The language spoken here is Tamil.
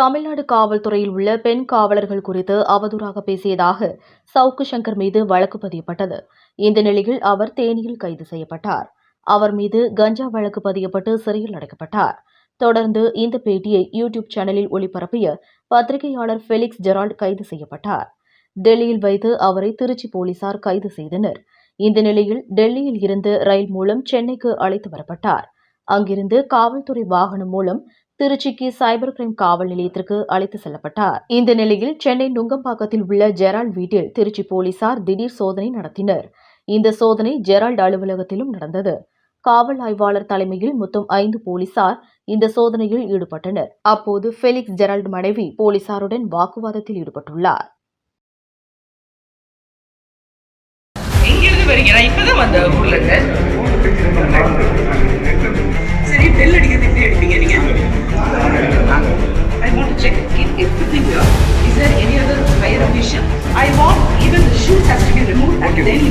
தமிழ்நாடு காவல்துறையில் உள்ள பெண் காவலர்கள் குறித்து அவதூறாக பேசியதாக சவுக்கு சங்கர் மீது வழக்கு பதியப்பட்டது. இந்த நிலையில் அவர் தேனியில் கைது செய்யப்பட்டார். அவர் மீது கஞ்சா வழக்கு பதியப்பட்டு சிறையில் அடைக்கப்பட்டார். தொடர்ந்து இந்த பேட்டியை யூடியூப் சேனலில் ஒளிபரப்பிய பத்திரிகையாளர் ஃபெலிக்ஸ் ஜெரால்ட் கைது செய்யப்பட்டார். டெல்லியில் வைத்து அவரை திருச்சி போலீசார் கைது செய்தனர். இந்த நிலையில் டெல்லியில் இருந்து ரயில் மூலம் சென்னைக்கு அழைத்து வரப்பட்டார். அங்கிருந்து காவல்துறை வாகனம் மூலம் திருச்சிக்கு சைபர் கிரைம் காவல் நிலையத்திற்கு அழைத்து செல்லப்பட்டார். இந்த நிலையில் சென்னை நுங்கம்பாக்கத்தில் உள்ள ஜெரால்ட் வீட்டில் திருச்சி போலீசார் திடீர் சோதனை நடத்தினர். இந்த சோதனை ஜெரால்ட் அலுவலகத்திலும் நடந்தது. காவல் ஆய்வாளர் தலைமையில் மொத்தம் ஐந்து போலீசார் இந்த சோதனையில் ஈடுபட்டனர். அப்போது ஃபெலிக்ஸ் ஜெரால்ட் மனைவி போலீசாருடன் வாக்குவாதத்தில் ஈடுபட்டுள்ளார். எங்கிருந்து வரீங்க நான் இப்பதான் வந்த ஊர்ல இருந்து. Anyway.